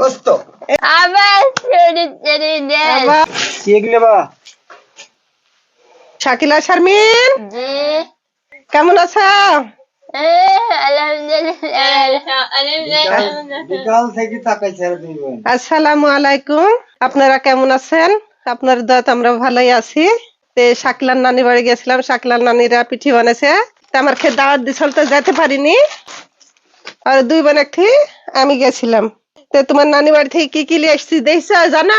গোস্ত আবার চুরি চুরি দেন কি এগুলো বা? শাকিলা শারমিন? কেমন আছো? আসসালামু আলাইকুম। আপনারা কেমন আছেন? আপনার দত আমরা ভালোই আছি। তে শাকিলার নানি বাড়ি গেছিলাম। শাকিলার নানিরা পিঠি বানাইছে। তা আমার খেয়ে দাওয়াত দিছিল তো যেতে পারিনি। আর দুই বোন একটি আমি গেছিলাম। তো তোমার নানি বাড়ি থেকে কি কি নিয়ে এসছি দেখছ জানা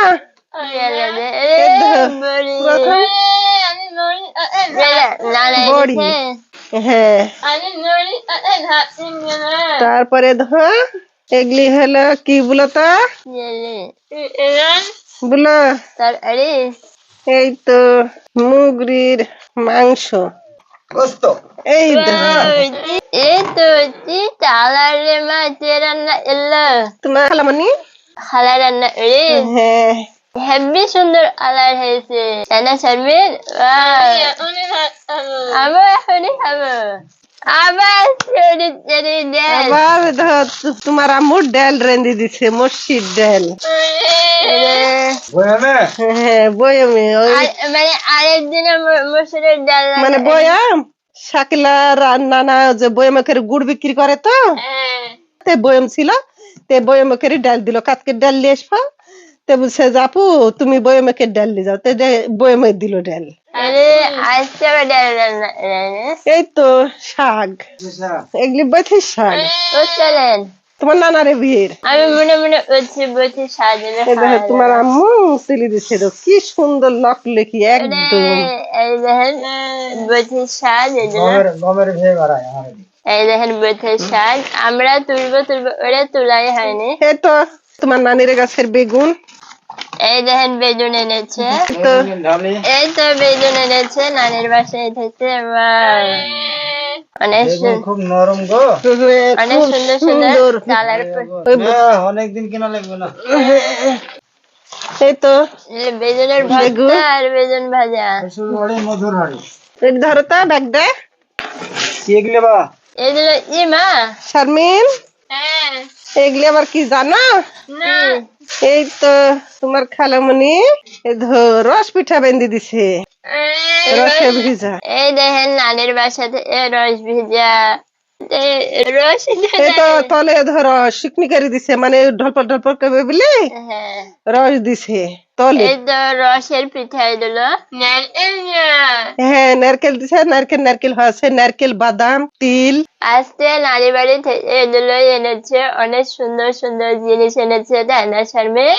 হ্যাঁ। তারপরে ধর এগুলি হলো কি বলো তো? বলো। এই তো মুগরির মাংস। গোস্ত এই এই চালারে মাছ রান্না এলো। তোমার খালামণি খালা রান্না রে হ্যাঁ। হেভি সুন্দর কালার হয়েছে। তাই না শারমিন আবার এখনই খাব। আবার তোমার ডাল রেঁধে দিছে মসজিদ ডাল। বয়ামে হ্যাঁ বয়ামে মানে আরেকদিনের মসুরের ডাল মানে বয়াম শাকিলা রান্না না যে বয়ামে করে গুড় বিক্রি করে তো? হ্যাঁ। তে বয়াম ছিল। তে বয়ামে করে ডাল দিল। কাতকে ডাল নিয়ে আসবা। তে বলছে আপু তুমি বয়ামে ডাল নিয়ে যাও। তে বয়ামে দিল ডাল। এই তো শাক। এগুলি বইতে শাক। চলেন। তোমার নানারে ভিড় আমি মনে মনে বলছি বলছি এই দেখো তোমার আম্মু তুলে দিছে তো কি সুন্দর লক লেখি একদম। এই দেখেন বলছি সাজ এই গমের গমের ভে বাড়ায় আমার এই দেখেন বলছে সাজ। আমরা তুলবো তুলবো ওরা তুলাই হয়নি। এই তো তোমার নানির গাছের বেগুন। এই দেখেন বেগুন এনেছে। তো। এই তো বেগুন এনেছে নানির বাসায় থেকে এবার অনেক খুব নরম গো। অনেক সুন্দর। সুন্দর সুন্দর অনেকদিন কিনা লাগবে না। এই তো। বেগুনের বেগুন। আর বেগুন ভাজা। মধুর হাড়ি। ধরো তো ব্যাগ দে। এগুলো বা? এগুলো ই মা। শারমিন? হ্যাঁ। এগুলি আবার কি জানো? না। এই তো তোমার খালামণি রস পিঠা বেঁধে দিছে। রসে ভিজা। এই দেখেন নানির বাসাতে রস ভিজা। এ- রস তো তলে ধর শিকনি করে দিছে মানে ঢলপর ঢলপর করবে বলে হ্যাঁ। রস দিছে তলে। রসের পিঠা এগুলো হ্যাঁ নারকেল দিছে নারকেল নারকেল হয়েছে নারকেল বাদাম তিল। আজকে নানি বাড়ি থেকে এগুলো এনেছে অনেক সুন্দর সুন্দর জিনিস এনেছে তাই না শারমিন?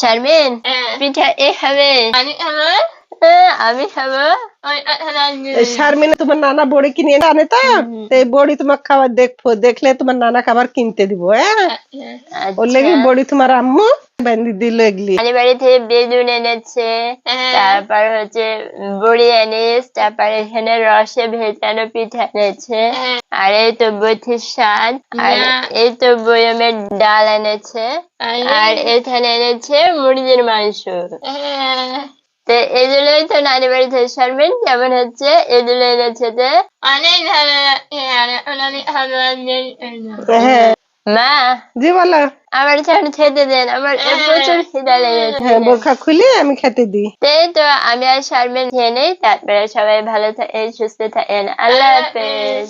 শারমিন পিঠা এ খাবে? আমি খাব? আমি খাব। এই শারমিনে তোমার নানা বড়ি কিনে আনে তো? তো এই বড়ি তোমার খাবার দেখব দেখলে তোমার নানা খাবার কিনতে দিব হ্যাঁ? ওর লেগে বড়ি তোমার আম্মু বেঁধে দিল এগুলি। নানি বাড়ি থেকে বেগুন এনেছে তারপর হচ্ছে বড়ি এনেছ তারপর এখানে রসে ভেজানো পিঠা এনেছে আর এই তো শাক আর এই তো বয়মের ডাল এনেছে আর। এখানে এনেছে মুরগির মাংস। তো এগুলোই তো নানি বাড়ি থেকে সারবেন যেমন হচ্ছে এগুলো এনেছে যে অনেক ভালো অনেক ভালো হ্যাঁ। মা। জি বলো। আমার এখন খেতে দেন আমার প্রচুর খিদা লেগেছে। হ্যাঁ বোরখা খুলে আমি খেতে দিই। তাই তো আমি আর শারমিন খেয়ে নেই তারপরে সবাই ভালো থাকেন সুস্থ থাকেন। আল্লাহ হাফেজ।